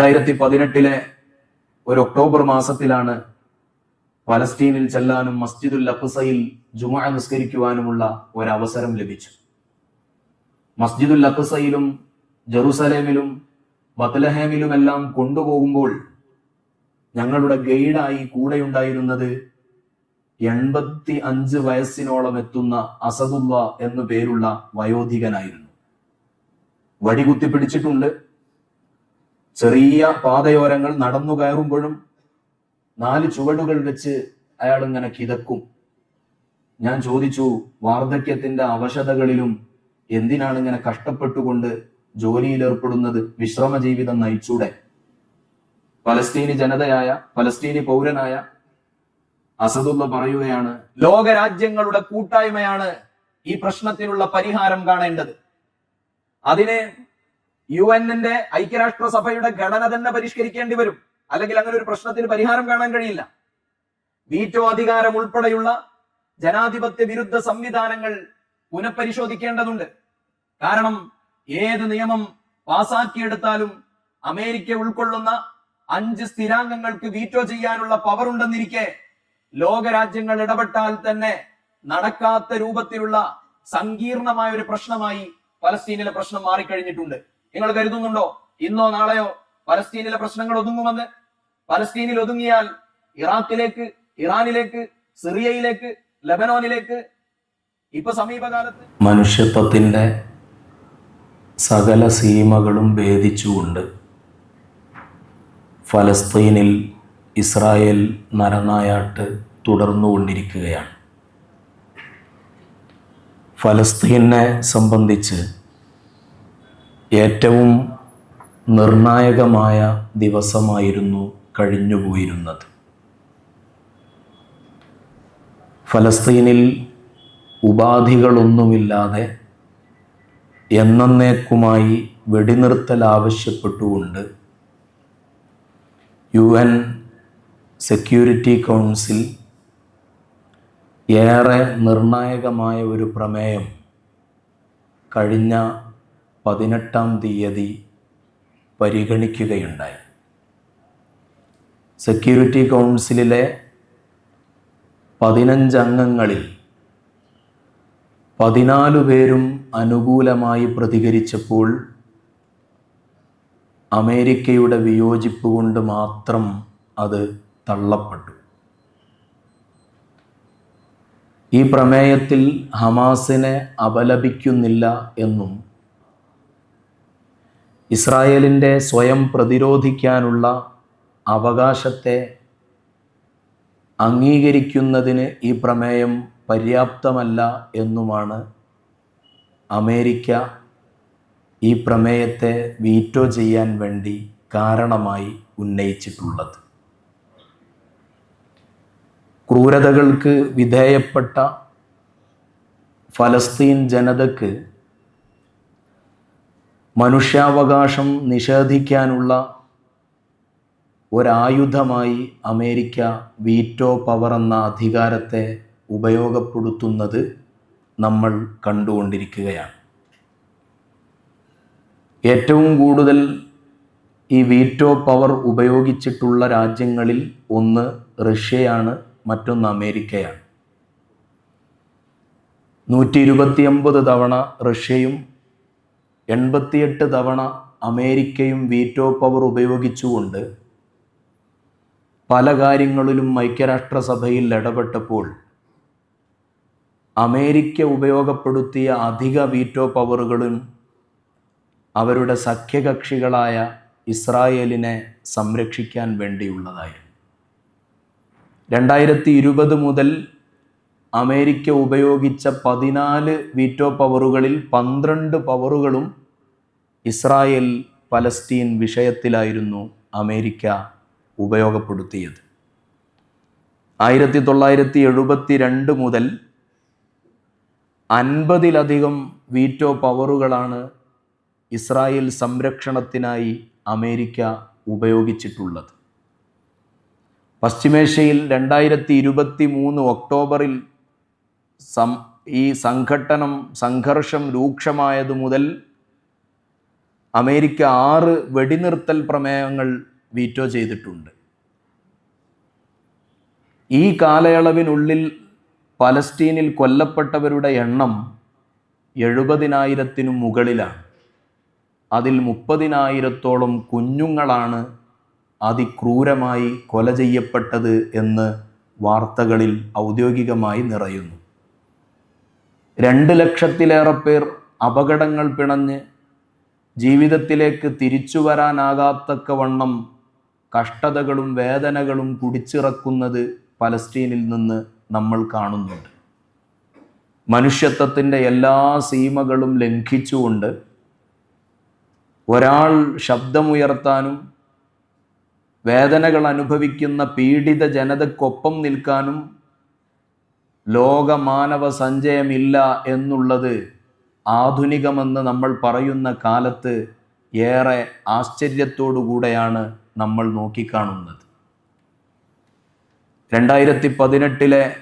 രണ്ടായിരത്തി പതിനെട്ടിലെ ഒരു ഒക്ടോബർ മാസത്തിലാണ് പലസ്തീനിൽ ചെല്ലാനും മസ്ജിദുൽ അഖ്സയിൽ ജുമാ നിസ്കരിക്കുവാനുമുള്ള ഒരവസരം ലഭിച്ചു മസ്ജിദുൽ അഖ്സയിലും ജെറുസലേമിലും ബത്ലഹേമിലുമെല്ലാം കൊണ്ടുപോകുമ്പോൾ ഞങ്ങളുടെ ഗൈഡായി കൂടെയുണ്ടായിരുന്നത് എൺപത്തി അഞ്ച് വയസ്സിനോളം എത്തുന്ന അസദുള്ള എന്നു പേരുള്ള വയോധികനായിരുന്നു. വടികുത്തി പിടിച്ചിട്ടുണ്ട്. ചെറിയ പാതയോരങ്ങൾ നടന്നു കയറുമ്പോഴും നാല് ചുവടുകൾ വെച്ച് അയാൾ ഇങ്ങനെ കിതക്കും. ഞാൻ ചോദിച്ചു വാർദ്ധക്യത്തിന്റെ അവശതകളിലും എന്തിനാണ് ഇങ്ങനെ കഷ്ടപ്പെട്ടുകൊണ്ട് ജോലിയിൽ ഏർപ്പെടുന്നത് വിശ്രമ ജീവിതം നയിച്ചൂടെ? പലസ്തീനി ജനതയായ പലസ്തീനി പൗരനായ അസദുള്ള പറയുകയാണ് ലോകരാജ്യങ്ങളുടെ കൂട്ടായ്മയാണ് ഈ പ്രശ്നത്തിനുള്ള പരിഹാരം കാണേണ്ടത്. അതിന് യു എന്നിന്റെ ഐക്യരാഷ്ട്രസഭയുടെ ഘടന തന്നെ പരിഷ്കരിക്കേണ്ടി വരും. അല്ലെങ്കിൽ അങ്ങനെ ഒരു പ്രശ്നത്തിന് പരിഹാരം കാണാൻ കഴിയില്ല. വീറ്റോ അധികാരം ഉൾപ്പെടെയുള്ള ജനാധിപത്യ വിരുദ്ധ സംവിധാനങ്ങൾ പുനഃപരിശോധിക്കേണ്ടതുണ്ട്. കാരണം ഏത് നിയമം പാസാക്കിയെടുത്താലും അമേരിക്ക ഉൾക്കൊള്ളുന്ന അഞ്ച് സ്ഥിരാംഗങ്ങൾക്ക് വീറ്റോ ചെയ്യാനുള്ള പവർ ഉണ്ടെന്നിരിക്കെ ലോകരാജ്യങ്ങൾ ഇടപെട്ടാൽ തന്നെ നടക്കാത്ത രൂപത്തിലുള്ള സങ്കീർണമായ ഒരു പ്രശ്നമായി പലസ്തീനിലെ പ്രശ്നം മാറിക്കഴിഞ്ഞിട്ടുണ്ട്. നിങ്ങൾ കരുതുന്നുണ്ടോ? ഇന്നോ നാളെയോ പലസ്തീനിലെ പ്രശ്നങ്ങൾ ഒതുങ്ങുമെന്ന്? പലസ്തീനിൽ ഒതുങ്ങിയാൽ ഇറാഖിലേക്ക് ഇറാനിലേക്ക് സിറിയയിലേക്ക് ലബനോനിലേക്ക് ഇപ്പൊ സമീപകാലത്ത് മനുഷ്യത്വത്തിന്റെ സകല സീമകളും ഭേദിച്ചുകൊണ്ട് ഫലസ്തീനിൽ ഇസ്രായേൽ നരനായാട്ട് തുടർന്നുകൊണ്ടിരിക്കുകയാണ്. ഫലസ്തീനെ സംബന്ധിച്ച് ഏറ്റവും നിർണായകമായ ദിവസമായിരുന്നു കഴിഞ്ഞുപോയിരുന്നത്. ഫലസ്തീനിൽ ഉപാധികളൊന്നുമില്ലാതെ എന്നേക്കുമായി വെടിനിർത്തൽ ആവശ്യപ്പെട്ടുകൊണ്ട് യു എൻ സെക്യൂരിറ്റി കൗൺസിൽ ഏറെ നിർണായകമായ ഒരു പ്രമേയം കഴിഞ്ഞ പതിനെട്ടാം തീയതി പരിഗണിക്കുകയുണ്ടായി. സെക്യൂരിറ്റി കൗൺസിലിലെ പതിനഞ്ചംഗങ്ങളിൽ പതിനാല് പേരും അനുകൂലമായി പ്രതികരിച്ചപ്പോൾ അമേരിക്കയുടെ വിയോജിപ്പ് കൊണ്ട് മാത്രം അത് തള്ളപ്പെട്ടു. ഈ പ്രമേയത്തിൽ ഹമാസിനെ അപലപിക്കുന്നില്ല എന്നും ഇസ്രായേലിന്റെ സ്വയം പ്രതിരോധിക്കാനുള്ള അവകാശത്തെ അംഗീകരിക്കുന്നതിന് ഈ പ്രമേയം പര്യാപ്തമല്ല എന്നുമാണ് അമേരിക്ക ഈ പ്രമേയത്തെ വീറ്റോ ചെയ്യാൻ വേണ്ടി കാരണമായി ഉന്നയിച്ചിട്ടുള്ളത്. ക്രൂരതകൾക്ക് വിധേയപ്പെട്ട ഫലസ്തീൻ ജനതക്ക് മനുഷ്യാവകാശം നിഷേധിക്കാനുള്ള ഒരായുധമായി അമേരിക്ക വീറ്റോ പവർ എന്ന അധികാരത്തെ ഉപയോഗപ്പെടുത്തുന്നത് നമ്മൾ കണ്ടുകൊണ്ടിരിക്കുകയാണ്. ഏറ്റവും കൂടുതൽ ഈ വീറ്റോ പവർ ഉപയോഗിച്ചിട്ടുള്ള രാജ്യങ്ങളിൽ ഒന്ന് റഷ്യയാണ് മറ്റൊന്ന് അമേരിക്കയാണ്. നൂറ്റി ഇരുപത്തിയൊമ്പത് തവണ റഷ്യയും എൺപത്തിയെട്ട് തവണ അമേരിക്കയും വീറ്റോ പവർ ഉപയോഗിച്ചുകൊണ്ട് പല കാര്യങ്ങളിലും ഐക്യരാഷ്ട്രസഭയിൽ ഇടപെട്ടപ്പോൾ അമേരിക്ക ഉപയോഗപ്പെടുത്തിയ അധിക വീറ്റോ പവറുകളും അവരുടെ സഖ്യകക്ഷികളായ ഇസ്രായേലിനെ സംരക്ഷിക്കാൻ വേണ്ടിയുള്ളതായിരുന്നു. രണ്ടായിരത്തി ഇരുപത് മുതൽ അമേരിക്ക ഉപയോഗിച്ച പതിനാല് വീറ്റോ പവറുകളിൽ പന്ത്രണ്ട് പവറുകളും ഇസ്രായേൽ പലസ്തീൻ വിഷയത്തിലായിരുന്നു അമേരിക്ക ഉപയോഗപ്പെടുത്തിയത്. ആയിരത്തി തൊള്ളായിരത്തി എഴുപത്തി രണ്ട് മുതൽ അൻപതിലധികം വീറ്റോ പവറുകളാണ് ഇസ്രായേൽ സംരക്ഷണത്തിനായി അമേരിക്ക ഉപയോഗിച്ചിട്ടുള്ളത്. പശ്ചിമേഷ്യയിൽ രണ്ടായിരത്തി ഇരുപത്തി മൂന്ന് ഒക്ടോബറിൽ സം ഈ സംഘട്ടനം സംഘർഷം രൂക്ഷമായതു മുതൽ അമേരിക്ക ആറ് വെടിനിർത്തൽ പ്രമേയങ്ങൾ വീറ്റോ ചെയ്തിട്ടുണ്ട്. ഈ കാലയളവിനുള്ളിൽ പലസ്തീനിൽ കൊല്ലപ്പെട്ടവരുടെ എണ്ണം എഴുപതിനായിരത്തിനു മുകളിലാണ്. അതിൽ മുപ്പതിനായിരത്തോളം കുഞ്ഞുങ്ങളാണ് അതിക്രൂരമായി കൊല ചെയ്യപ്പെട്ടത് എന്ന് വാർത്തകളിൽ ഔദ്യോഗികമായി നിറയുന്നു. രണ്ട് ലക്ഷത്തിലേറെ പേർ അപകടങ്ങൾ പിണഞ്ഞ് ജീവിതത്തിലേക്ക് തിരിച്ചു വരാനാകാത്തക്കവണ്ണം കഷ്ടതകളും വേദനകളും കുടിച്ചിറക്കുന്നത് പലസ്തീനിൽ നിന്ന് നമ്മൾ കാണുന്നുണ്ട്. മനുഷ്യത്വത്തിന്റെ എല്ലാ സീമകളും ലംഘിച്ചുകൊണ്ട് ഒരാൾ ശബ്ദമുയർത്താനും വേദനകൾ അനുഭവിക്കുന്ന പീഡിത ജനതക്കൊപ്പം നിൽക്കാനും ലോകമാനവ സഞ്ചയമില്ല എന്നുള്ളത് ആധുനികമെന്ന് നമ്മൾ പറയുന്ന കാലത്ത് ഏറെ ആശ്ചര്യത്തോടുകൂടെയാണ് നമ്മൾ നോക്കിക്കാണുന്നത്. രണ്ടായിരത്തി പതിനെട്ടിലെ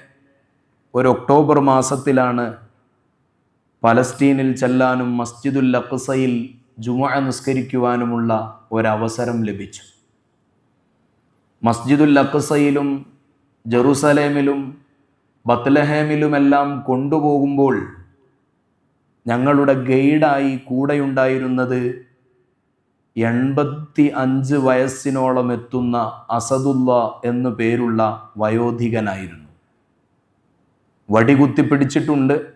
ഒരു ഒക്ടോബർ മാസത്തിലാണ് പലസ്തീനിൽ ചെല്ലാനും മസ്ജിദുൽ അഖ്സയിൽ ജുമ നിസ്കരിക്കുവാനുമുള്ള ഒരവസരം ലഭിച്ചു. മസ്ജിദുൽ അഖ്സയിലും ജെറുസലേമിലും ബത്ലഹേമിലുമെല്ലാം കൊണ്ടുപോകുമ്പോൾ ഞങ്ങളുടെ ഗൈഡായി കൂടെയുണ്ടായിരുന്നത് എൺപത്തി അഞ്ച് വയസ്സിനോളം എത്തുന്ന അസദുല്ല എന്നു പേരുള്ള വയോധികനായിരുന്നു. വടികുത്തി പിടിച്ചിട്ടുണ്ട്.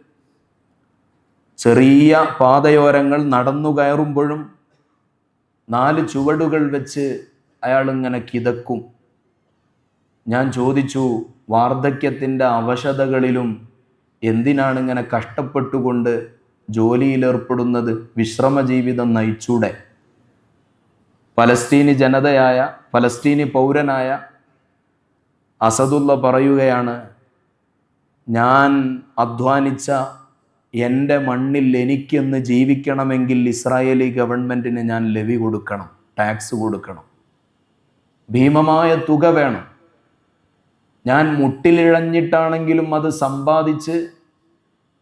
ചെറിയ പാതയോരങ്ങൾ നടന്നു കയറുമ്പോഴും നാല് ചുവടുകൾ വെച്ച് അയാളിങ്ങനെ കിതക്കും. ഞാൻ ചോദിച്ചു വാർദ്ധക്യത്തിന്റെ അവശതകളിലും എന്തിനാണ് ഇങ്ങനെ കഷ്ടപ്പെട്ടുകൊണ്ട് ജോലിയിലേർപ്പെടുന്നത്? വിശ്രമ ജീവിതം നയിച്ചൂടെ? പലസ്തീനി ജനതയായ പലസ്തീനി പൗരനായ അസദുള്ള പറയുകയാണ് ഞാൻ അധ്വാനിച്ച എന്റെ മണ്ണിൽ എനിക്കെന്ന് ജീവിക്കണമെങ്കിൽ ഇസ്രായേലി ഗവൺമെന്റിന് ഞാൻ ലവി കൊടുക്കണം ടാക്സ് കൊടുക്കണം. ഭീമമായ തുക വേണം. ഞാൻ മുട്ടിലിഴഞ്ഞിട്ടാണെങ്കിലും അത് സമ്പാദിച്ച്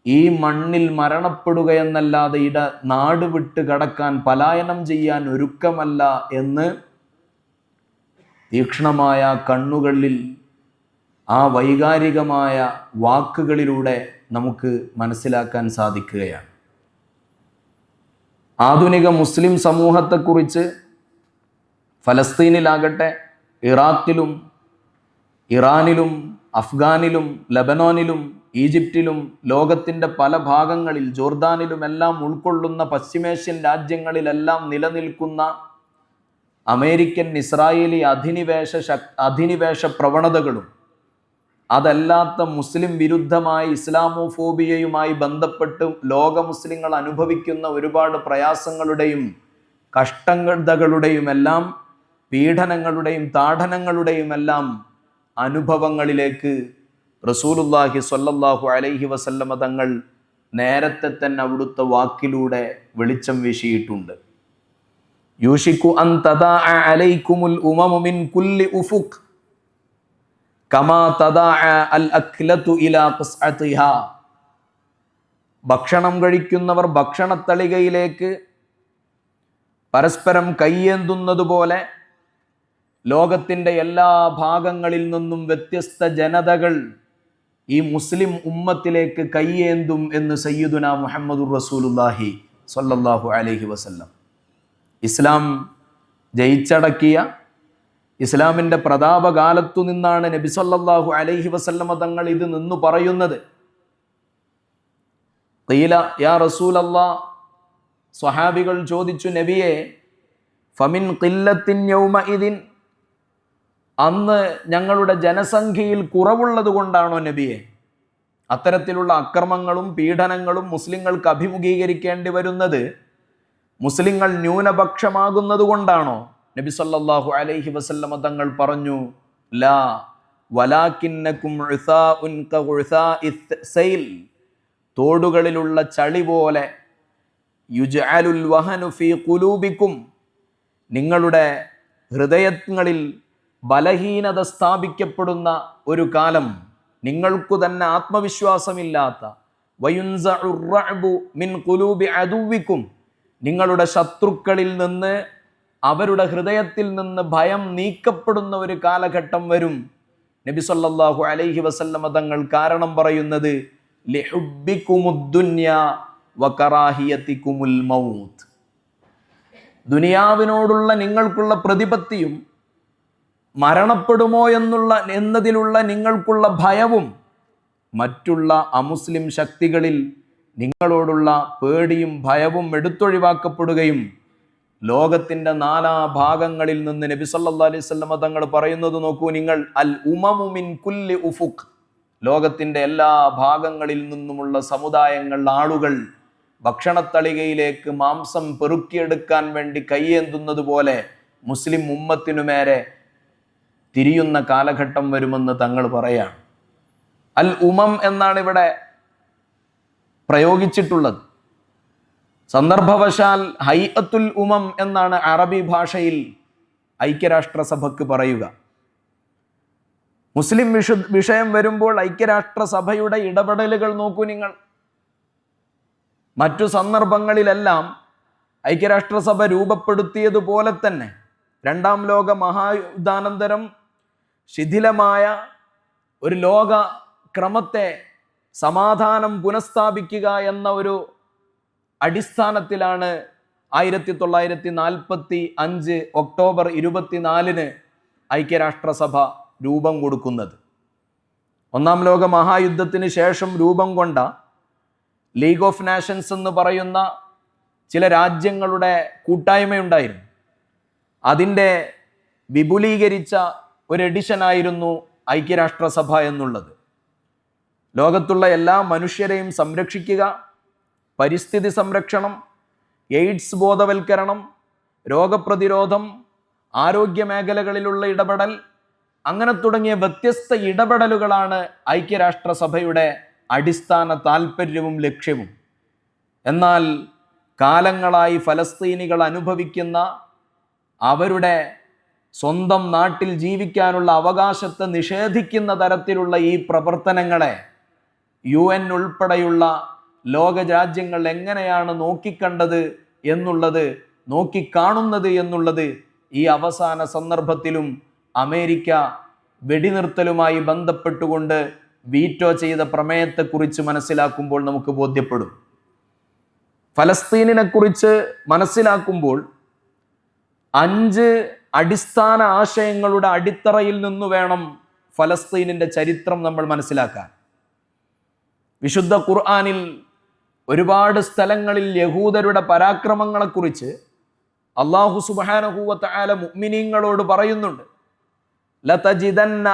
ഈ മണ്ണിൽ മരണപ്പെടുക എന്നല്ലാതെ ഇട നാട് വിട്ട് കടക്കാൻ പലായനം ചെയ്യാൻ ഒരുക്കമല്ല എന്ന് തീക്ഷ്ണമായ കണ്ണുകളിൽ ആ വൈകാരികമായ വാക്കുകളിലൂടെ നമുക്ക് മനസ്സിലാക്കാൻ സാധിക്കുകയാണ്. ആധുനിക മുസ്ലിം സമൂഹത്തെക്കുറിച്ച് ഫലസ്തീനിലാകട്ടെ ഇറാഖിലും ഇറാനിലും അഫ്ഗാനിലും ലബനോനിലും ഈജിപ്തിലും ലോകത്തിന്റെ പല ഭാഗങ്ങളിൽ ജോർദാനിലുമെല്ലാം ഉൾക്കൊള്ളുന്ന പശ്ചിമേഷ്യൻ രാജ്യങ്ങളിലെല്ലാം നിലനിൽക്കുന്ന അമേരിക്കൻ ഇസ്രായേലി അധിനിവേശ ശക് അധിനിവേശ പ്രവണതകളും അതല്ലാത്ത മുസ്ലിം വിരുദ്ധമായ ഇസ്ലാമോഫോബിയയുമായി ബന്ധപ്പെട്ട് ലോക മുസ്ലിങ്ങൾ അനുഭവിക്കുന്ന ഒരുപാട് പ്രയാസങ്ങളുടെയും കഷ്ടങ്ങളുടെയും എല്ലാം പീഡനങ്ങളുടെയും താഠനങ്ങളുടെയും എല്ലാം അനുഭവങ്ങളിലേക്ക് റസൂലുല്ലാഹി സ്വല്ലല്ലാഹു അലൈഹി വസല്ലമ തങ്ങൾ നേരത്തെ തന്നെ അവിടുത്തെ വാക്കിലൂടെ വെളിച്ചം വീശിയിട്ടുണ്ട്. യൂഷിക്കു അൻ തദാ അലൈക്കുമുൽ ഉമമു മിൻ കുല്ലി ഉഫുഖ്. കമാ തദാ അൽ അഖ്ലതു ഇലാ ഖസ്അതിഹാ. ഭക്ഷണം കഴിക്കുന്നവർ ഭക്ഷണത്തളികയിലേക്ക് പരസ്പരം കയ്യേന്തുന്നതുപോലെ ലോകത്തിന്റെ എല്ലാ ഭാഗങ്ങളിൽ നിന്നും വ്യത്യസ്ത ജനതകൾ ഈ മുസ്ലിം ഉമ്മത്തിലേക്ക് കയ്യേന്തും എന്ന് സയ്യിദുന മുഹമ്മദുർ റസൂലുല്ലാഹി സ്വല്ലല്ലാഹു അലൈഹി വസല്ലം. ഇസ്ലാം ജയിച്ചടക്കിയ ഇസ്ലാമിന്റെ പ്രതാപകാലത്തു നിന്നാണ് നബി സല്ലല്ലാഹു അലൈഹി വസല്ലമ തങ്ങൾ ഇത് നിന്നു പറയുന്നത്. ഖീല യാ റസൂലല്ലാ സ്വഹാബികൾ ചോദിച്ചു നബിയെ ഫമിൻ ഖില്ലത്തിൻ യൗമഇദിൻ അന്ന് ഞങ്ങളുടെ ജനസംഖ്യയിൽ കുറവുള്ളത് കൊണ്ടാണോ നബിയെ? അത്തരത്തിലുള്ള അക്രമങ്ങളും പീഡനങ്ങളും മുസ്ലിങ്ങൾക്ക് അഭിമുഖീകരിക്കേണ്ടി വരുന്നത് മുസ്ലിങ്ങൾ ന്യൂനപക്ഷമാകുന്നത് കൊണ്ടാണോ? നബി സല്ലാഹു അലൈഹി വസല്ലമ തങ്ങൾ പറഞ്ഞു ലാ വലാക്കിന്നക്കും തോടുകളിലുള്ള ചളി പോലെ യുജാലുൽ വഹനുഫി കുലൂബിക്കും നിങ്ങളുടെ ഹൃദയങ്ങളിൽ ബലഹീനത സ്ഥാപിക്കപ്പെടുന്ന ഒരു കാലം. നിങ്ങൾക്കു തന്നെ ആത്മവിശ്വാസമില്ലാത്ത മിൻ ഖുലൂബി അതുവിക്കും നിങ്ങളുടെ ശത്രുക്കളിൽ നിന്ന് അവരുടെ ഹൃദയത്തിൽ നിന്ന് ഭയം നീക്കപ്പെടുന്ന ഒരു കാലഘട്ടം വരും. നബി സല്ലാഹു അലൈഹി വസല്ലമ തങ്ങൾ കാരണം പറയുന്നത് ദുനിയാവിനോടുള്ള നിങ്ങൾക്കുള്ള പ്രതിപത്തിയും മരണപ്പെടുമോ എന്നുള്ള എന്നതിലുള്ള നിങ്ങൾക്കുള്ള ഭയവും മറ്റുള്ള അമുസ്ലിം ശക്തികളിൽ നിങ്ങളോടുള്ള പേടിയും ഭയവും എടുത്തൊഴിവാക്കപ്പെടുകയും ലോകത്തിന്റെ നാലാ ഭാഗങ്ങളിൽ നിന്ന് നബി സല്ലാ അലൈഹി തങ്ങൾ പറയുന്നത് നോക്കൂ നിങ്ങൾ അൽ ഉമമുമിൻ കുല്ലി ഉഫുഖ്. ലോകത്തിന്റെ എല്ലാ ഭാഗങ്ങളിൽ നിന്നുമുള്ള സമുദായങ്ങൾ ആളുകൾ ഭക്ഷണത്തളികയിലേക്ക് മാംസം പെറുക്കിയെടുക്കാൻ വേണ്ടി കൈയേന്തുന്നത് പോലെ മുസ്ലിം ഉമ്മത്തിനു തിരിയുന്ന കാലഘട്ടം വരുമെന്ന് തങ്ങൾ പറയാണ്. അൽ ഉമം എന്നാണ് ഇവിടെ പ്രയോഗിച്ചിട്ടുള്ളത്. സന്ദർഭവശാൽ ഹൈഅത്തുൽ ഉമം എന്നാണ് അറബി ഭാഷയിൽ ഐക്യരാഷ്ട്രസഭയ്ക്ക് പറയുക. മുസ്ലിം വിഷു വിഷയം വരുമ്പോൾ ഐക്യരാഷ്ട്രസഭയുടെ ഇടപെടലുകൾ നോക്കൂ നിങ്ങൾ. മറ്റു സന്ദർഭങ്ങളിലെല്ലാം ഐക്യരാഷ്ട്രസഭ രൂപപ്പെടുത്തിയതുപോലെ തന്നെ. രണ്ടാം ലോക മഹായുദ്ധാനന്തരം ശിഥിലമായ ഒരു ലോക ക്രമത്തെ സമാധാനം പുനഃസ്ഥാപിക്കുക എന്ന ഒരു അടിസ്ഥാനത്തിലാണ് ആയിരത്തി തൊള്ളായിരത്തി നാൽപ്പത്തി അഞ്ച് ഒക്ടോബർ ഇരുപത്തിനാലിന് ഐക്യരാഷ്ട്രസഭ രൂപം കൊടുക്കുന്നത്. ഒന്നാം ലോക മഹായുദ്ധത്തിന് ശേഷം രൂപം കൊണ്ട ലീഗ് ഓഫ് നാഷൻസ് എന്ന് പറയുന്ന ചില രാജ്യങ്ങളുടെ കൂട്ടായ്മയുണ്ടായിരുന്നു. അതിന്റെ വിപുലീകരിച്ച ഒരു എഡിഷനായിരുന്നു ഐക്യരാഷ്ട്രസഭ എന്നുള്ളത്. ലോകത്തുള്ള എല്ലാ മനുഷ്യരെയും സംരക്ഷിക്കുക പരിസ്ഥിതി സംരക്ഷണം എയ്ഡ്സ് ബോധവൽക്കരണം രോഗപ്രതിരോധം ആരോഗ്യ മേഖലകളിലുള്ള ഇടപെടൽ അങ്ങനെ തുടങ്ങിയ വ്യത്യസ്ത ഇടപെടലുകളാണ് ഐക്യരാഷ്ട്രസഭയുടെ അടിസ്ഥാന താല്പര്യവും ലക്ഷ്യവും. എന്നാൽ കാലങ്ങളായി ഫലസ്തീനികൾ അനുഭവിക്കുന്ന അവരുടെ സ്വന്തം നാട്ടിൽ ജീവിക്കാനുള്ള അവകാശത്തെ നിഷേധിക്കുന്ന തരത്തിലുള്ള ഈ പ്രവർത്തനങ്ങളെ യു എൻ ഉൾപ്പെടെയുള്ള ലോകരാജ്യങ്ങൾ എങ്ങനെയാണ് നോക്കിക്കണ്ടത് എന്നുള്ളത് നോക്കിക്കാണുന്നത് എന്നുള്ളത് ഈ അവസാന സന്ദർഭത്തിലും അമേരിക്ക വെടിനിർത്തലുമായി ബന്ധപ്പെട്ടുകൊണ്ട് വീറ്റോ ചെയ്ത പ്രമേയത്തെക്കുറിച്ച് മനസ്സിലാക്കുമ്പോൾ നമുക്ക് ബോധ്യപ്പെടും. ഫലസ്തീനിനെക്കുറിച്ച് മനസ്സിലാക്കുമ്പോൾ അഞ്ച് അടിസ്ഥാന ആശയങ്ങളുടെ അടിത്തറയിൽ നിന്നു വേണം ഫലസ്തീനിന്റെ ചരിത്രം നമ്മൾ മനസ്സിലാക്കാൻ. വിശുദ്ധ ഖുർആാനിൽ ഒരുപാട് സ്ഥലങ്ങളിൽ യഹൂദരുടെ പരാക്രമങ്ങളെക്കുറിച്ച് അള്ളാഹു സുബാനഹൂവത്ത് ആല മുഅ്മിനീങ്ങളോട് പറയുന്നുണ്ട്. ലതജിദന്ന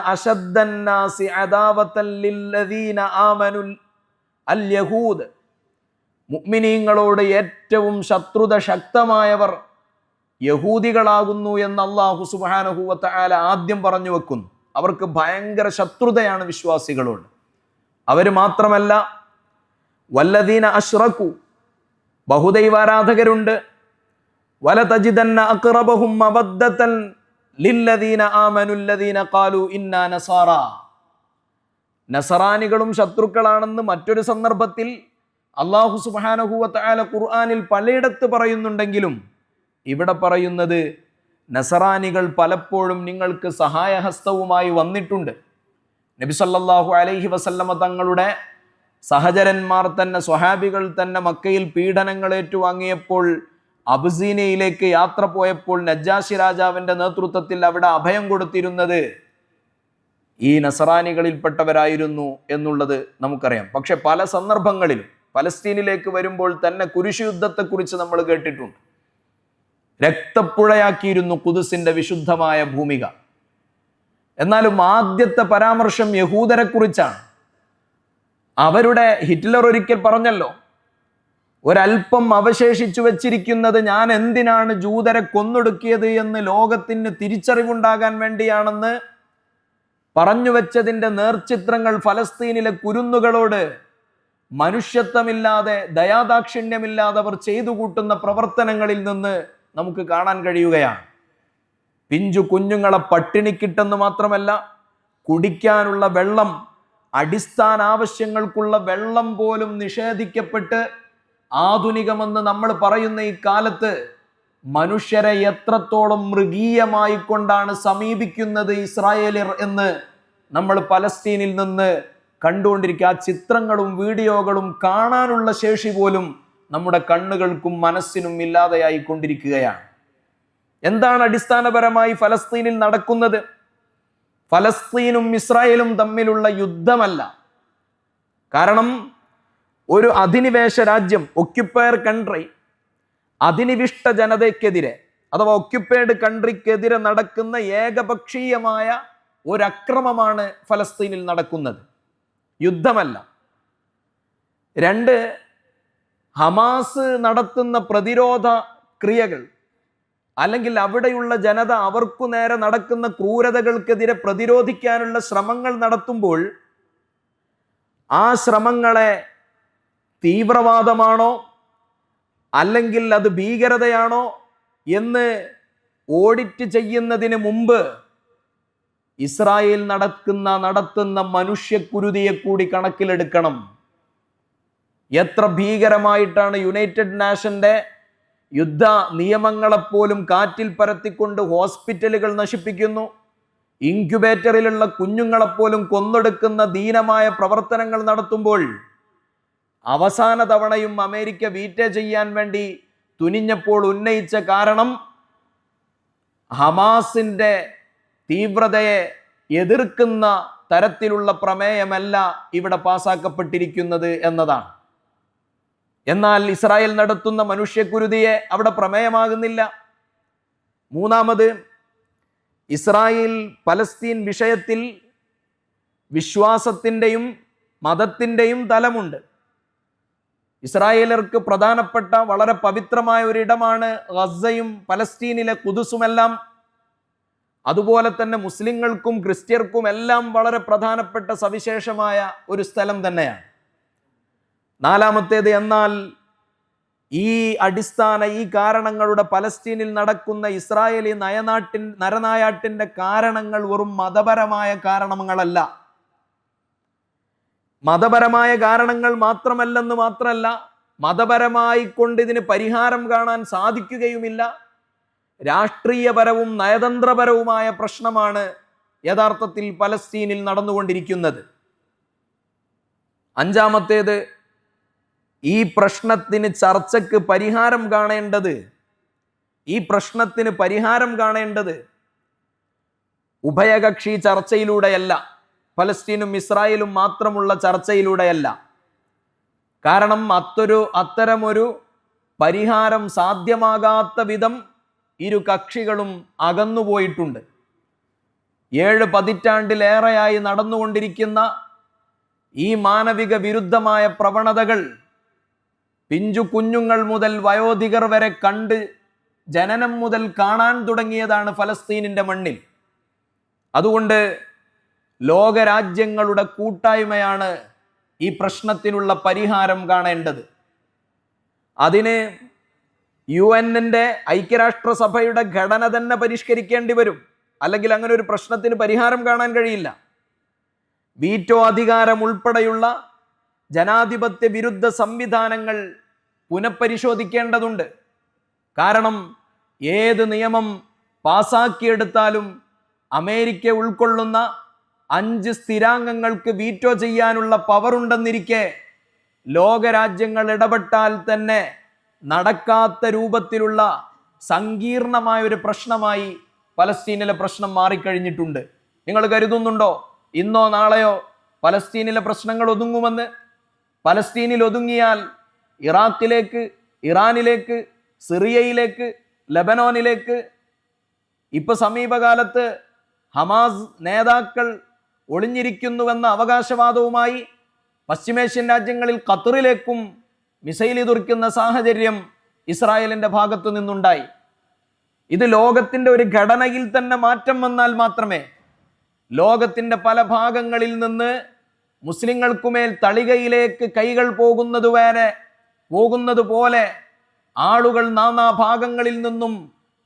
ആമനുൽ യഹൂദ്. ഏറ്റവും ശത്രുത ശക്തമായവർ യഹൂദികളാകുന്നു എന്ന് അള്ളാഹു സുബാനഹൂവത്ത് ആല ആദ്യം പറഞ്ഞു വെക്കുന്നു. അവർക്ക് ഭയങ്കര ശത്രുതയാണ് വിശ്വാസികളോട്. അവർ മാത്രമല്ല വല്ലദീന അഷ്റക്കു ബഹുദൈവാരാധകരുണ്ട്. വലതജിദന്ന അഖ്റബഹും മവദ്ദതൻ ലില്ലദീന ആമനുല്ലദീന ഖാലു ഇന്നാ നസാറ. നസറാനികളും ശത്രുക്കളാണെന്ന് മറ്റൊരു സന്ദർഭത്തിൽ അള്ളാഹു സുബ്ഹാനഹു ആല ഖുർആനിൽ പലയിടത്ത് പറയുന്നുണ്ടെങ്കിലും ഇവിടെ പറയുന്നത് നസറാനികൾ പലപ്പോഴും നിങ്ങൾക്ക് സഹായഹസ്തവുമായി വന്നിട്ടുണ്ട്. നബി സല്ലല്ലാഹു അലൈഹി വസല്ലമ തങ്ങളുടെ സഹചരന്മാർ തന്നെ സ്വഹാബികൾ തന്നെ മക്കയിൽ പീഡനങ്ങൾ ഏറ്റുവാങ്ങിയപ്പോൾ അബുസീനയിലേക്ക് യാത്ര പോയപ്പോൾ നജ്ജാശി രാജാവിന്റെ നേതൃത്വത്തിൽ അവിടെ അഭയം കൊടുത്തിരുന്നത് ഈ നസറാനികളിൽപ്പെട്ടവരായിരുന്നു എന്നുള്ളത് നമുക്കറിയാം. പക്ഷെ പല സന്ദർഭങ്ങളിലും പലസ്തീനിലേക്ക് വരുമ്പോൾ തന്നെ കുരിശു യുദ്ധത്തെക്കുറിച്ച് നമ്മൾ കേട്ടിട്ടുണ്ട്. രക്തപ്പുഴയാക്കിയിരുന്നു കുതിസിന്റെ വിശുദ്ധമായ ഭൂമിക. എന്നാലും ആദ്യത്തെ പരാമർശം യഹൂദരെ കുറിച്ചാണ്. അവരുടെ ഹിറ്റ്ലർ ഒരിക്കൽ പറഞ്ഞല്ലോ ഒരൽപ്പം അവശേഷിച്ചു വച്ചിരിക്കുന്നത് ഞാൻ എന്തിനാണ് ജൂതരെ കൊന്നൊടുക്കിയത് എന്ന് ലോകത്തിന് തിരിച്ചറിവുണ്ടാകാൻ വേണ്ടിയാണെന്ന് പറഞ്ഞു വെച്ചതിന്റെ നേർചിത്രങ്ങൾ ഫലസ്തീനിലെ കുരുന്നുകളോട് മനുഷ്യത്വമില്ലാതെ ദയാദാക്ഷിണ്യമില്ലാതെ അവർ ചെയ്തു കൂട്ടുന്ന പ്രവർത്തനങ്ങളിൽ നിന്ന് നമുക്ക് കാണാൻ കഴിയുകയാണ് പിഞ്ചു കുഞ്ഞുങ്ങളെ പട്ടിണിക്കിട്ടെന്ന് മാത്രമല്ല കുടിക്കാനുള്ള വെള്ളം അടിസ്ഥാന ആവശ്യങ്ങൾക്കുള്ള വെള്ളം പോലും നിഷേധിക്കപ്പെട്ട് ആധുനികമെന്ന് നമ്മൾ പറയുന്ന ഈ കാലത്ത് മനുഷ്യരെ എത്രത്തോളം മൃഗീയമായി കൊണ്ടാണ് സമീപിക്കുന്നത് ഇസ്രായേലിർ എന്ന് നമ്മൾ പലസ്തീനിൽ നിന്ന് കണ്ടുകൊണ്ടിരിക്കുക. ആ ചിത്രങ്ങളും വീഡിയോകളും കാണാനുള്ള ശേഷി പോലും നമ്മുടെ കണ്ണുകൾക്കും മനസ്സിനും ഇല്ലാതെയായി കൊണ്ടിരിക്കുകയാണ്. എന്താണ് അടിസ്ഥാനപരമായി ഫലസ്തീനിൽ നടക്കുന്നത്? ഫലസ്തീനും ഇസ്രായേലും തമ്മിലുള്ള യുദ്ധമല്ല. കാരണം ഒരു അധിനിവേശ രാജ്യം ഒക്യുപ്പയർ കൺട്രി അധിനിവിഷ്ട ജനതയ്ക്കെതിരെ അഥവാ ഒക്യുപ്പൈഡ് കൺട്രിക്കെതിരെ നടക്കുന്ന ഏകപക്ഷീയമായ ഒരക്രമമാണ് ഫലസ്തീനിൽ നടക്കുന്നത്. യുദ്ധമല്ല. രണ്ട് ഹമാസ് നടത്തുന്ന പ്രതിരോധ ക്രിയകൾ അല്ലെങ്കിൽ അവിടെയുള്ള ജനത അവർക്കു നേരെ നടക്കുന്ന ക്രൂരതകൾക്കെതിരെ പ്രതിരോധിക്കാനുള്ള ശ്രമങ്ങൾ നടത്തുമ്പോൾ ആ ശ്രമങ്ങളെ തീവ്രവാദമാണോ അല്ലെങ്കിൽ അത് ഭീകരതയാണോ എന്ന് ഓഡിറ്റ് ചെയ്യുന്നതിന് മുമ്പ് ഇസ്രായേൽ നടക്കുന്ന നടത്തുന്ന മനുഷ്യക്കുരുതിയെ കൂടി കണക്കിലെടുക്കണം. എത്ര ഭീകരമായിട്ടാണ് യുണൈറ്റഡ് നാഷന്റെ യുദ്ധ നിയമങ്ങളെപ്പോലും കാറ്റിൽ പരത്തിക്കൊണ്ട് ഹോസ്പിറ്റലുകൾ നശിപ്പിക്കുന്നു. ഇൻക്യുബേറ്ററിലുള്ള കുഞ്ഞുങ്ങളെപ്പോലും കൊന്നൊടുക്കുന്ന ദീനമായ പ്രവർത്തനങ്ങൾ നടത്തുമ്പോൾ അവസാന തവണയും അമേരിക്ക വീറ്റ ചെയ്യാൻ വേണ്ടി തുനിഞ്ഞപ്പോൾ ഉന്നയിച്ച കാരണം ഹമാസിന്റെ തീവ്രതയെ എതിർക്കുന്ന തരത്തിലുള്ള പ്രമേയമല്ല ഇവിടെ പാസാക്കപ്പെട്ടിരിക്കുന്നത് എന്നതാണ്. എന്നാൽ ഇസ്രായേൽ നടത്തുന്ന മനുഷ്യക്കുരുതിയെ അവിടെ പ്രമേയമാകുന്നില്ല. മൂന്നാമത് ഇസ്രായേൽ പലസ്തീൻ വിഷയത്തിൽ വിശ്വാസത്തിന്റെയും മതത്തിന്റെയും തലമുണ്ട്. ഇസ്രായേലർക്ക് പ്രധാനപ്പെട്ട വളരെ പവിത്രമായ ഒരിടമാണ് ഗസയും പലസ്തീനിലെ കുതുസുമെല്ലാം. അതുപോലെ തന്നെ മുസ്ലിങ്ങൾക്കും ക്രിസ്ത്യർക്കും എല്ലാം വളരെ പ്രധാനപ്പെട്ട സവിശേഷമായ ഒരു സ്ഥലം തന്നെയാണ്. നാലാമത്തേത് എന്നാൽ ഈ അടിസ്ഥാന ഈ കാരണങ്ങളുടെ പലസ്തീനിൽ നടക്കുന്ന ഇസ്രായേലി നയനാട്ടിൻ നരനായാട്ടിന്റെ കാരണങ്ങൾ വെറും മതപരമായ കാരണങ്ങളല്ല. മതപരമായ കാരണങ്ങൾ മാത്രമല്ലെന്ന് മാത്രമല്ല മതപരമായി കൊണ്ട് ഇതിന് പരിഹാരം കാണാൻ സാധിക്കുകയുമില്ല. രാഷ്ട്രീയപരവും നയതന്ത്രപരവുമായ പ്രശ്നമാണ് യഥാർത്ഥത്തിൽ പലസ്തീനിൽ നടന്നുകൊണ്ടിരിക്കുന്നത്. അഞ്ചാമത്തേത് ഈ പ്രശ്നത്തിന് ചർച്ചയ്ക്ക് പരിഹാരം കാണേണ്ടത്? ഈ പ്രശ്നത്തിന് പരിഹാരം കാണേണ്ടത് ഉഭയകക്ഷി ചർച്ചയിലൂടെയല്ല ഫലസ്തീനും ഇസ്രായേലും മാത്രമുള്ള ചർച്ചയിലൂടെയല്ല. കാരണം അത്തൊരു അത്തരമൊരു പരിഹാരം സാധ്യമാകാത്ത വിധം ഇരു കക്ഷികളും അകന്നുപോയിട്ടുണ്ട് ഏഴ് പതിറ്റാണ്ടിലേറെയായി നടന്നുകൊണ്ടിരിക്കുന്ന ഈ മാനവിക വിരുദ്ധമായ പ്രവണതകൾ പിഞ്ചു കുഞ്ഞുങ്ങൾ മുതൽ വയോധികർ വരെ കണ്ട് ജനനം മുതൽ കാണാൻ തുടങ്ങിയതാണ് ഫലസ്തീനിന്റെ മണ്ണിൽ. അതുകൊണ്ട് ലോകരാജ്യങ്ങളുടെ കൂട്ടായ്മയാണ് ഈ പ്രശ്നത്തിനുള്ള പരിഹാരം കാണേണ്ടത്. അതിന് യു എന്നിന്റെ ഐക്യരാഷ്ട്രസഭയുടെ ഘടന തന്നെ പരിഷ്കരിക്കേണ്ടി വരും. അല്ലെങ്കിൽ അങ്ങനെ ഒരു പ്രശ്നത്തിന് പരിഹാരം കാണാൻ കഴിയില്ല. വീറ്റോ അധികാരം ഉൾപ്പെടെയുള്ള ജനാധിപത്യ വിരുദ്ധ സംവിധാനങ്ങൾ പുനഃപരിശോധിക്കേണ്ടതുണ്ട്. കാരണം ഏത് നിയമം പാസാക്കിയെടുത്താലും അമേരിക്ക ഉൾക്കൊള്ളുന്ന അഞ്ച് സ്ഥിരാംഗങ്ങൾക്ക് വീറ്റോ ചെയ്യാനുള്ള പവറുണ്ടെന്നിരിക്കെ ലോകരാജ്യങ്ങൾ ഇടപെട്ടാൽ തന്നെ നടക്കാത്ത രൂപത്തിലുള്ള സങ്കീർണമായ ഒരു പ്രശ്നമായി പലസ്തീനിലെ പ്രശ്നം മാറിക്കഴിഞ്ഞിട്ടുണ്ട്. നിങ്ങൾ കരുതുന്നുണ്ടോ? ഇന്നോ നാളെയോ പലസ്തീനിലെ പ്രശ്നങ്ങൾ ഒതുങ്ങുമെന്ന്? പലസ്തീനിൽ ഒതുങ്ങിയാൽ ഇറാഖിലേക്ക് ഇറാനിലേക്ക് സിറിയയിലേക്ക് ലബനോനിലേക്ക് ഇപ്പൊ സമീപകാലത്ത് ഹമാസ് നേതാക്കൾ ഒളിഞ്ഞിരിക്കുന്നുവെന്ന അവകാശവാദവുമായി പശ്ചിമേഷ്യൻ രാജ്യങ്ങളിൽ ഖത്തറിലേക്കും മിസൈലി തുറിക്കുന്ന സാഹചര്യം ഇസ്രായേലിന്റെ ഭാഗത്തു നിന്നുണ്ടായി. ഇത് ലോകത്തിന്റെ ഒരു ഘടനയിൽ തന്നെ മാറ്റം വന്നാൽ മാത്രമേ ലോകത്തിന്റെ പല ഭാഗങ്ങളിൽ നിന്ന് മുസ്ലിങ്ങൾക്കുമേൽ തളികയിലേക്ക് കൈകൾ പോകുന്നതുവരെ പോകുന്നത് പോലെ ആളുകൾ നാനാ ഭാഗങ്ങളിൽ നിന്നും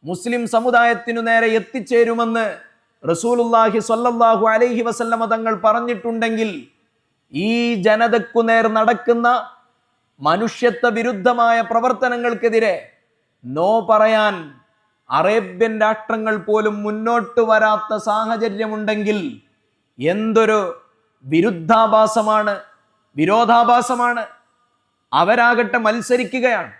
മുസ്ലിം സമുദായത്തിനു നേരെ എത്തിച്ചേരുമെന്ന് റസൂലുല്ലാഹി സ്വല്ലല്ലാഹു അലൈഹി വസല്ലമ തങ്ങൾ പറഞ്ഞിട്ടുണ്ടെങ്കിൽ ഈ ജനതക്കു നേർ നടക്കുന്ന മനുഷ്യത്വ വിരുദ്ധമായ പ്രവർത്തനങ്ങൾക്കെതിരെ നോ പറയാൻ അറേബ്യൻ രാഷ്ട്രങ്ങൾ പോലും മുന്നോട്ട് വരാത്ത സാഹചര്യമുണ്ടെങ്കിൽ എന്തൊരു വിരുദ്ധാഭാസമാണ് വിരോധാഭാസമാണ്. അവരാകട്ടെ മത്സരിക്കുകയാണ്.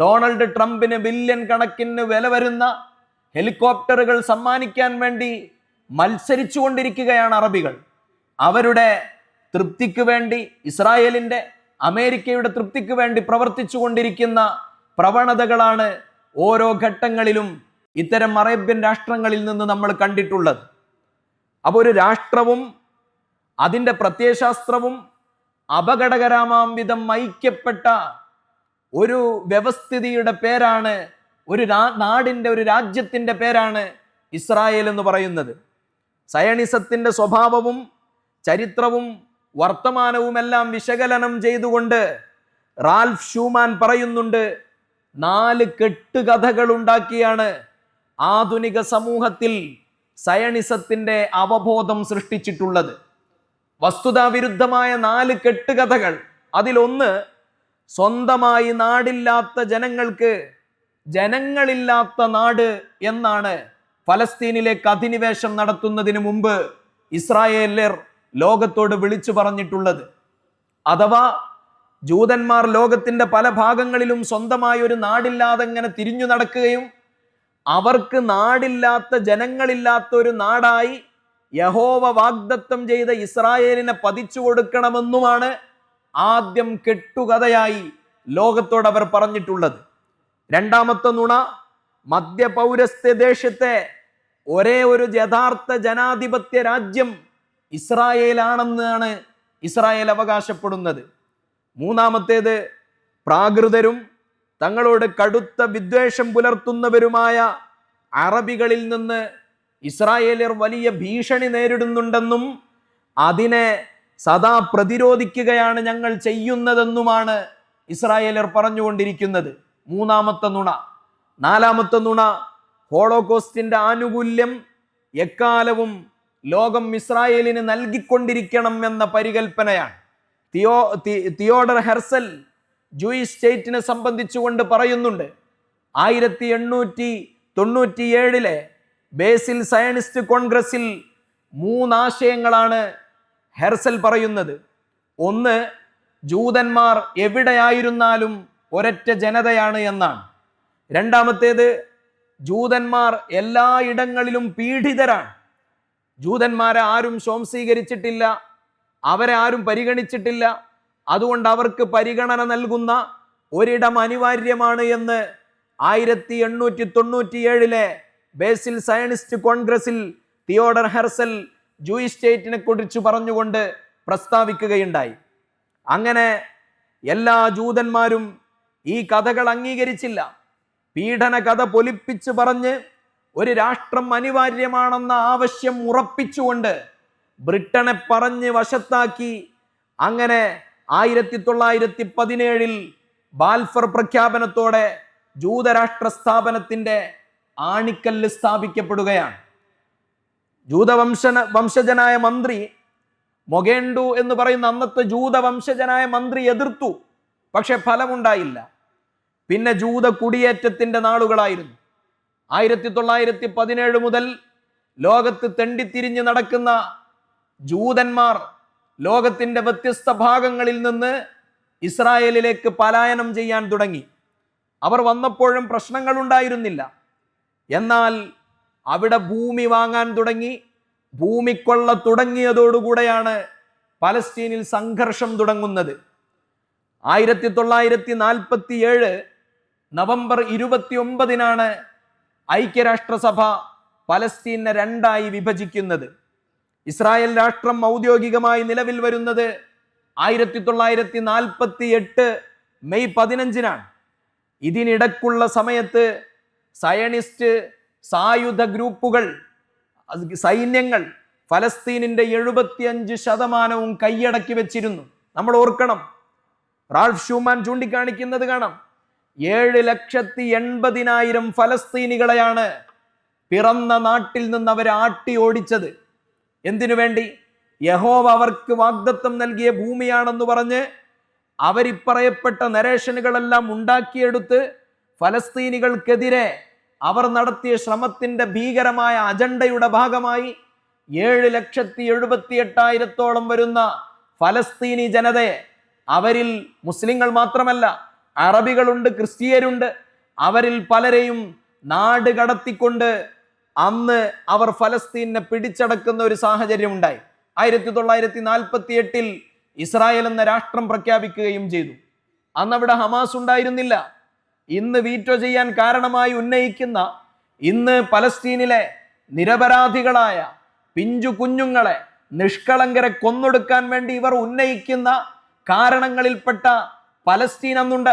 ഡൊണാൾഡ് ട്രംപിന് ബില്യൺ കണക്കിന് വില വരുന്ന ഹെലികോപ്റ്ററുകൾ സമ്മാനിക്കാൻ വേണ്ടി മത്സരിച്ചു കൊണ്ടിരിക്കുകയാണ് അറബികൾ. അവരുടെ തൃപ്തിക്ക് വേണ്ടി ഇസ്രായേലിന്റെ അമേരിക്കയുടെ തൃപ്തിക്ക് വേണ്ടി പ്രവർത്തിച്ചു കൊണ്ടിരിക്കുന്ന പ്രവണതകളാണ് ഓരോ ഘട്ടങ്ങളിലും ഇത്തരം അറേബ്യൻ രാഷ്ട്രങ്ങളിൽ നിന്ന് നമ്മൾ കണ്ടിട്ടുള്ളത്. അപ്പോൾ ഒരു രാഷ്ട്രവും അതിന്റെ പ്രത്യയശാസ്ത്രവും അപകടകരമാം വിധം ഐക്യപ്പെട്ട ഒരു വ്യവസ്ഥിതിയുടെ പേരാണ് ഒരു നാടിന്റെ ഒരു രാജ്യത്തിന്റെ പേരാണ് ഇസ്രായേൽ എന്ന് പറയുന്നത്. സയണിസത്തിന്റെ സ്വഭാവവും ചരിത്രവും വർത്തമാനവുമെല്ലാം വിശകലനം ചെയ്തുകൊണ്ട് റാൽഫ് ഷൂമാൻ പറയുന്നുണ്ട് നാല് കെട്ടുകഥകൾ ഉണ്ടാക്കിയാണ് ആധുനിക സമൂഹത്തിൽ സയണിസത്തിന്റെ അവബോധം സൃഷ്ടിച്ചിട്ടുള്ളത്. വസ്തുതാവിരുദ്ധമായ നാല് കെട്ടുകഥകൾ. അതിലൊന്ന് സ്വന്തമായി നാടില്ലാത്ത ജനങ്ങൾക്ക് ജനങ്ങളില്ലാത്ത നാട് എന്നാണ് ഫലസ്തീനിലേക്ക് അധിനിവേശം നടത്തുന്നതിന് മുമ്പ് ഇസ്രായേലർ ലോകത്തോട് വിളിച്ചു പറഞ്ഞിട്ടുള്ളത്. അഥവാ ജൂതന്മാർ ലോകത്തിന്റെ പല ഭാഗങ്ങളിലും സ്വന്തമായ ഒരു നാടില്ലാതെ ഇങ്ങനെ തിരിഞ്ഞു നടക്കുകയും അവർക്ക് നാടില്ലാത്ത ജനങ്ങളില്ലാത്ത ഒരു നാടായി യഹോവ വാഗ്ദത്തം ചെയ്ത ഇസ്രായേലിനെ പതിച്ചു കൊടുക്കണമെന്നുമാണ് ആദ്യം കെട്ടുകഥയായി ലോകത്തോട് അവർ പറഞ്ഞിട്ടുള്ളത്. രണ്ടാമത്തെ നുണ മധ്യപൗരസ്ത്യ ദേശത്തെ ഒരേ ഒരു യഥാർത്ഥ ജനാധിപത്യ രാജ്യം ഇസ്രായേലാണെന്നാണ് ഇസ്രായേൽ അവകാശപ്പെടുന്നത്. മൂന്നാമത്തേത് പ്രാകൃതരും തങ്ങളോട് കടുത്ത വിദ്വേഷം പുലർത്തുന്നവരുമായ അറബികളിൽ നിന്ന് ഇസ്രായേലിയർ വലിയ ഭീഷണി നേരിടുന്നുണ്ടെന്നും അതിനെ സദാ പ്രതിരോധിക്കുകയാണ് ഞങ്ങൾ ചെയ്യുന്നതെന്നുമാണ് ഇസ്രായേലർ പറഞ്ഞുകൊണ്ടിരിക്കുന്നത്. മൂന്നാമത്തെ നുണ. നാലാമത്തെ നുണ ഹോളോകോസ്റ്റിന്റെ ആനുകൂല്യം എക്കാലവും ലോകം ഇസ്രായേലിന് നൽകിക്കൊണ്ടിരിക്കണം എന്ന പരികൽപ്പനയാണ്. തിയോ തിയോഡർ ഹെർസൽ ജൂയിഷ് സ്റ്റേറ്റിനെ സംബന്ധിച്ചുകൊണ്ട് പറയുന്നുണ്ട്. ആയിരത്തി എണ്ണൂറ്റി തൊണ്ണൂറ്റിയേഴിലെ ബേസിൽ സയനിസ്റ്റ് കോൺഗ്രസിൽ മൂന്നാശയങ്ങളാണ് ഹെർസൽ പറയുന്നത്. ഒന്ന് ജൂതന്മാർ എവിടെയായിരുന്നാലും ഒരൊറ്റ ജനതയാണ് എന്നാണ്. രണ്ടാമത്തേത് ജൂതന്മാർ എല്ലായിടങ്ങളിലും പീഡിതരാണ്. ജൂതന്മാരെ ആരും ശോംസീകരിച്ചിട്ടില്ല അവരെ ആരും പരിഗണിച്ചിട്ടില്ല. അതുകൊണ്ട് അവർക്ക് പരിഗണന നൽകുന്ന ഒരിടം അനിവാര്യമാണ് എന്ന് ആയിരത്തി എണ്ണൂറ്റി തൊണ്ണൂറ്റിയേഴിലെ ബേസിൽ സയനിസ്റ്റ് കോൺഗ്രസിൽ തിയോഡർ ഹെർസൽ ജൂയിഷ് സ്റ്റേറ്റിനെ കുറിച്ച് പറഞ്ഞുകൊണ്ട് പ്രസ്താവിക്കുകയുണ്ടായി. അങ്ങനെ എല്ലാ ജൂതന്മാരും ഈ കഥകൾ അംഗീകരിച്ചില്ല. പീഡന കഥ പൊലിപ്പിച്ച് പറഞ്ഞ് ഒരു രാഷ്ട്രം അനിവാര്യമാണെന്ന ആവശ്യം ഉറപ്പിച്ചുകൊണ്ട് ബ്രിട്ടനെ പറഞ്ഞ് വശത്താക്കി അങ്ങനെ ആയിരത്തി തൊള്ളായിരത്തി പതിനേഴിൽ ബാൽഫർ പ്രഖ്യാപനത്തോടെ ജൂതരാഷ്ട്ര സ്ഥാപനത്തിന്റെ ആണിക്കല്ല് സ്ഥാപിക്കപ്പെടുകയാണ്. ജൂതവംശ വംശജനായ മന്ത്രി മൊഗേണ്ടു എന്ന് പറയുന്ന അന്നത്തെ ജൂതവംശജനായ മന്ത്രി എതിർത്തു. പക്ഷെ ഫലമുണ്ടായില്ല. പിന്നെ ജൂത കുടിയേറ്റത്തിന്റെ നാളുകളായിരുന്നു. ആയിരത്തി തൊള്ളായിരത്തി പതിനേഴ് മുതൽ ലോകത്ത് തെണ്ടിത്തിരിഞ്ഞ് നടക്കുന്ന ജൂതന്മാർ ലോകത്തിന്റെ വ്യത്യസ്ത ഭാഗങ്ങളിൽ നിന്ന് ഇസ്രായേലിലേക്ക് പലായനം ചെയ്യാൻ തുടങ്ങി. അവർ വന്നപ്പോഴും പ്രശ്നങ്ങൾ ഉണ്ടായിരുന്നില്ല എന്നാൽ അവിടെ ഭൂമി വാങ്ങാൻ തുടങ്ങി ഭൂമി ഭൂമിക്കൊള്ള തുടങ്ങിയതോടുകൂടെയാണ് പലസ്തീനിൽ സംഘർഷം തുടങ്ങുന്നത്. ആയിരത്തി തൊള്ളായിരത്തി നാൽപ്പത്തി ഏഴ് നവംബർ ഇരുപത്തി ഒമ്പതിനാണ് ഐക്യരാഷ്ട്രസഭ പലസ്തീനെ രണ്ടായി വിഭജിക്കുന്നത്. ഇസ്രായേൽ രാഷ്ട്രം ഔദ്യോഗികമായി നിലവിൽ വരുന്നത് ആയിരത്തി തൊള്ളായിരത്തി നാൽപ്പത്തി എട്ട് മെയ് പതിനഞ്ചിനാണ്. ഇതിനിടക്കുള്ള സമയത്ത് സയണിസ്റ്റ് സായുധ ഗ്രൂപ്പുകൾ സൈന്യങ്ങൾ ഫലസ്തീനിന്റെ എഴുപത്തിയഞ്ച് ശതമാനവും കൈയടക്കി വെച്ചിരുന്നു. നമ്മൾ ഓർക്കണം റാൾഫ് ഷൂമാൻ ചൂണ്ടിക്കാണിക്കുന്നത് കാണാം. ഏഴ് ലക്ഷത്തി എൺപതിനായിരം ഫലസ്തീനികളെയാണ് പിറന്ന നാട്ടിൽ നിന്ന് അവർ ആട്ടി ഓടിച്ചത്. എന്തിനു വേണ്ടി? യഹോവ അവർക്ക് വാഗ്ദത്തം നൽകിയ ഭൂമിയാണെന്ന് പറഞ്ഞ് അവരിപ്പറയപ്പെട്ട നരേഷനുകളെല്ലാം ഉണ്ടാക്കിയെടുത്ത് ഫലസ്തീനികൾക്കെതിരെ അവർ നടത്തിയ ശ്രമത്തിന്റെ ഭീകരമായ അജണ്ടയുടെ ഭാഗമായി ഏഴ് ലക്ഷത്തി എഴുപത്തി എട്ടായിരത്തോളം വരുന്ന ഫലസ്തീനി ജനതയെ അവരിൽ മുസ്ലിങ്ങൾ മാത്രമല്ല അറബികളുണ്ട് ക്രിസ്തീയരുണ്ട് അവരിൽ പലരെയും നാട് കടത്തിക്കൊണ്ട് അന്ന് അവർ ഫലസ്തീനെ പിടിച്ചടക്കുന്ന ഒരു സാഹചര്യം ഉണ്ടായി. ആയിരത്തി തൊള്ളായിരത്തി നാൽപ്പത്തി എട്ടിൽ ഇസ്രായേൽ എന്ന രാഷ്ട്രം പ്രഖ്യാപിക്കുകയും ചെയ്തു. അന്നവിടെ ഹമാസ് ഉണ്ടായിരുന്നില്ല. ഇന്ന് വീറ്റോ ചെയ്യാൻ കാരണമായി ഉന്നയിക്കുന്ന ഇന്ന് പലസ്തീനിലെ നിരപരാധികളായ പിഞ്ചു കുഞ്ഞുങ്ങളെ നിഷ്കളങ്കരെ കൊന്നൊടുക്കാൻ വേണ്ടി ഇവർ ഉന്നയിക്കുന്ന കാരണങ്ങളിൽപ്പെട്ട പലസ്തീൻ അന്നുണ്ട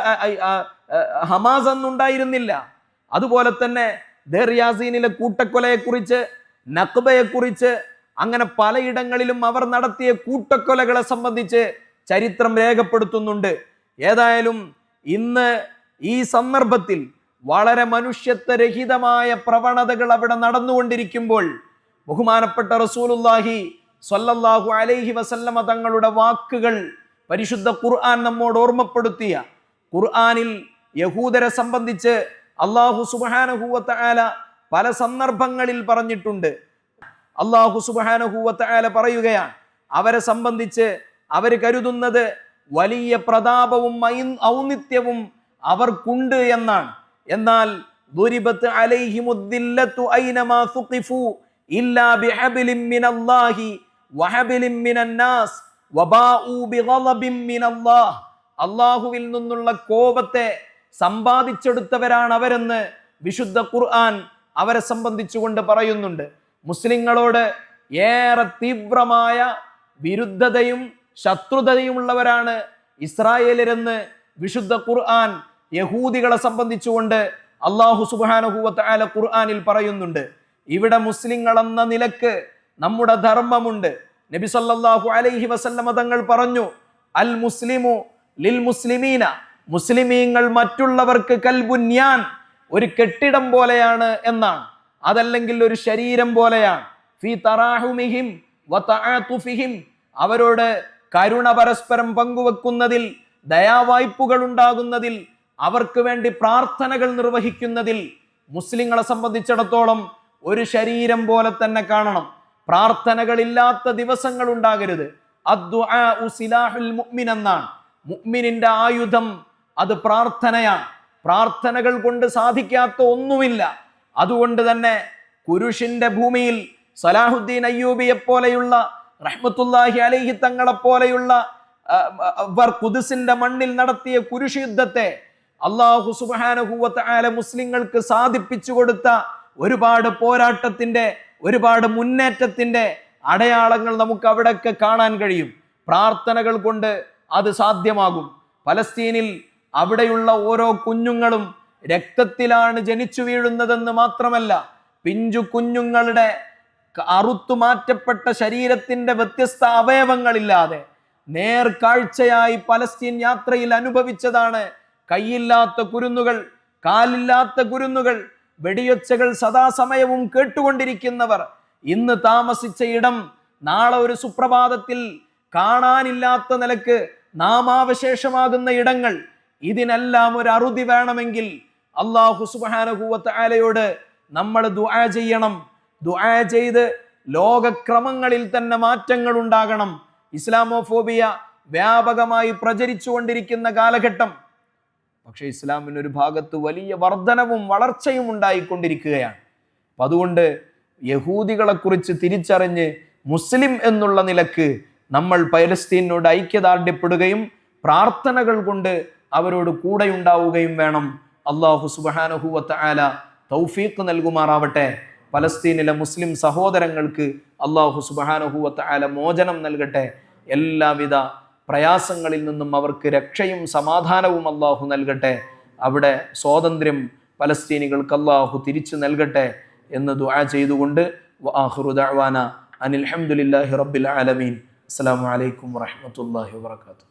ഹമാസ് അന്നുണ്ടായിരുന്നില്ല. അതുപോലെ തന്നെ കുറിച്ച് കൂട്ടക്കൊലയെക്കുറിച്ച് നക്ബയെക്കുറിച്ച് അങ്ങനെ പലയിടങ്ങളിലും അവർ നടത്തിയ കൂട്ടക്കൊലകളെ സംബന്ധിച്ച് ചരിത്രം രേഖപ്പെടുത്തുന്നുണ്ട്. ഏതായാലും ഇന്ന് ഈ സന്ദർഭത്തിൽ വളരെ മനുഷ്യത്വരഹിതമായ പ്രവണതകൾ അവിടെ നടന്നുകൊണ്ടിരിക്കുമ്പോൾ ബഹുമാനപ്പെട്ട റസൂലുല്ലാഹി സ്വല്ലല്ലാഹു അലൈഹി വസല്ലമ തങ്ങളുടെ വാക്കുകൾ പരിശുദ്ധ ഖുർആൻ നമ്മോട് ഓർമ്മപ്പെടുത്തിയ. ഖുർആനിൽ യഹൂദരെ സംബന്ധിച്ച് അള്ളാഹു സുബാനഹൂവത്ത ആല പല സന്ദർഭങ്ങളിൽ പറഞ്ഞിട്ടുണ്ട്. അള്ളാഹു സുബാനഹൂവത്ത ആല പറയുകയാണ് അവരെ സംബന്ധിച്ച് അവർ കരുതുന്നത് വലിയ പ്രതാപവും ഔന്നിത്യവും അവർക്കുണ്ട് എന്നാണ്. എന്നാൽ ദുരിബത്ത് അലൈഹിമുദ്ദില്ലത്തു ഐനമാ സുഖിഫു ഇല്ലാ ബിഹബിലിൻ മിനല്ലാഹി വഹബിലിൻ മിനന്നാസ് വബാഉ ബിഗളബിൻ മിനല്ലാഹ്. അള്ളാഹുവിൽ നിന്നുള്ള കോപത്തെ സമ്പാദിച്ചെടുത്തവരാണ് അവരെന്ന് വിശുദ്ധ ഖുർആൻ അവരെ സംബന്ധിച്ചുകൊണ്ട് പറയുന്നുണ്ട്. മുസ്ലിങ്ങളോട് ഏറെ തീവ്രമായ വിരുദ്ധതയും ശത്രുതയുമുള്ളവരാണ് ഇസ്രായേലരെന്ന് വിശുദ്ധ ഖുർആൻ യഹൂദികളെ സംബന്ധിച്ചുകൊണ്ട് അള്ളാഹു സുബാനഹുവത്ത് ആല ഖുർആനിൽ പറയുന്നുണ്ട് ഇവിടെ മുസ്ലിങ്ങളെന്ന നിലയ്ക്ക് നമ്മുടെ ധർമ്മമുണ്ട്. നബി സല്ലാഹു അലൈഹി വസല്ലമ തങ്ങൾ പറഞ്ഞു അൽ മുസ്ലിമു ലിൽ മുസ്ലിമീന. മുസ്ലിമീങ്ങൾ മറ്റുള്ളവർക്ക് കൽബുന്യാൻ ഒരു കെട്ടിടം പോലെയാണ് എന്നാണ്. അതല്ലെങ്കിൽ ഒരു ശരീരം പോലെയാണ്. ഫി തറാഹുമിഹിം വതആതുഫിഹിം. അവരോട് കരുണ പരസ്പരം പങ്കുവെക്കുന്നതിൽ ദയാവായ്പുകൾ ഉണ്ടാകുന്നതിൽ അവർക്ക് വേണ്ടി പ്രാർത്ഥനകൾ നിർവഹിക്കുന്നതിൽ മുസ്ലിങ്ങളെ സംബന്ധിച്ചിടത്തോളം ഒരു ശരീരം പോലെ തന്നെ കാണണം. പ്രാർത്ഥനകളില്ലാത്ത ദിവസങ്ങൾ ഉണ്ടാകരുത്. എന്നാണ്. മുഅ്മിനിന്റെ ആയുധം അത് പ്രാർത്ഥനയാണ്. പ്രാർത്ഥനകൾ കൊണ്ട് സാധിക്കാത്ത ഒന്നുമില്ല. അതുകൊണ്ട് തന്നെ കുരുഷിന്റെ ഭൂമിയിൽ സലാഹുദ്ദീൻ അയ്യൂബിയെ പോലെയുള്ള റഹ്മത്തുല്ലാഹി അലൈഹി തങ്ങളെ പോലെയുള്ള അവർ കുതിസിന്റെ മണ്ണിൽ നടത്തിയ കുരുഷ് യുദ്ധത്തെ അള്ളാഹു സുബാനഹുവത്ത് ആല മുസ്ലിങ്ങൾക്ക് സാധിപ്പിച്ചു കൊടുത്ത ഒരുപാട് പോരാട്ടത്തിന്റെ ഒരുപാട് മുന്നേറ്റത്തിന്റെ അടയാളങ്ങൾ നമുക്ക് അവിടെയൊക്കെ കാണാൻ കഴിയും. പ്രാർത്ഥനകൾ കൊണ്ട് അത് സാധ്യമാകും. പലസ്തീനിൽ അവിടെയുള്ള ഓരോ കുഞ്ഞുങ്ങളും രക്തത്തിലാണ് ജനിച്ചു വീഴുന്നതെന്ന് മാത്രമല്ല പിഞ്ചു കുഞ്ഞുങ്ങളുടെ അറുത്തു മാറ്റപ്പെട്ട ശരീരത്തിന്റെ വ്യത്യസ്ത അവയവങ്ങളില്ലാതെ നേർക്കാഴ്ചയായി പലസ്തീൻ യാത്രയിൽ അനുഭവിച്ചതാണ് കൈയില്ലാത്ത കുരുന്നുകൾ കാലില്ലാത്ത കുരുന്നുകൾ വെടിയൊച്ചകൾ സദാസമയവും കേട്ടുകൊണ്ടിരിക്കുന്നവർ ഇന്ന് താമസിച്ച ഇടം നാളെ ഒരു സുപ്രഭാതത്തിൽ കാണാനില്ലാത്ത നിലയ്ക്ക് നാമാവശേഷമാകുന്ന ഇടങ്ങൾ. ഇതിനെല്ലാം ഒരു അറുതി വേണമെങ്കിൽ അള്ളാഹു സുബാനഹൂവത്ത് നമ്മൾ ദുആ ചെയ്യണം. ദുആ ചെയ്ത് ലോകക്രമങ്ങളിൽ തന്നെ മാറ്റങ്ങൾ ഉണ്ടാകണം ഇസ്ലാമോഫോബിയ വ്യാപകമായി പ്രചരിച്ചുകൊണ്ടിരിക്കുന്ന കാലഘട്ടം പക്ഷേ ഇസ്ലാമിന് ഒരു ഭാഗത്ത് വലിയ വർധനവും വളർച്ചയും ഉണ്ടായിക്കൊണ്ടിരിക്കുകയാണ്. അപ്പം അതുകൊണ്ട് യഹൂദികളെക്കുറിച്ച് തിരിച്ചറിഞ്ഞ് മുസ്ലിം എന്നുള്ള നിലയ്ക്ക് നമ്മൾ പലസ്തീനോട് ഐക്യദാർഢ്യപ്പെടുകയും പ്രാർത്ഥനകൾ കൊണ്ട് അവരോട് കൂടെയുണ്ടാവുകയും വേണം. അള്ളാഹു സുബാനഹുവത്ത് ആല തൗഫീഖ് നൽകുമാറാവട്ടെ. പലസ്തീനിലെ മുസ്ലിം സഹോദരങ്ങൾക്ക് അള്ളാഹു സുബാനഹുവത്ത് ആല മോചനം നൽകട്ടെ. എല്ലാവിധ പ്രയാസങ്ങളിൽ നിന്നും അവർക്ക് രക്ഷയും സമാധാനവും അള്ളാഹു നൽകട്ടെ. അവിടെ സ്വാതന്ത്ര്യം പലസ്തീനികൾക്ക് അള്ളാഹു തിരിച്ചു നൽകട്ടെ എന്ന് ദുആ ചെയ്തുകൊണ്ട്. വആഖിറു ദഅ്വാന അനിൽ ഹംദുലില്ലാഹി റബ്ബിൽ ആലമീൻ. അസ്സാം വലൈക്കും വാഹമത്തല്ലാഹി വബറകാതുഹു.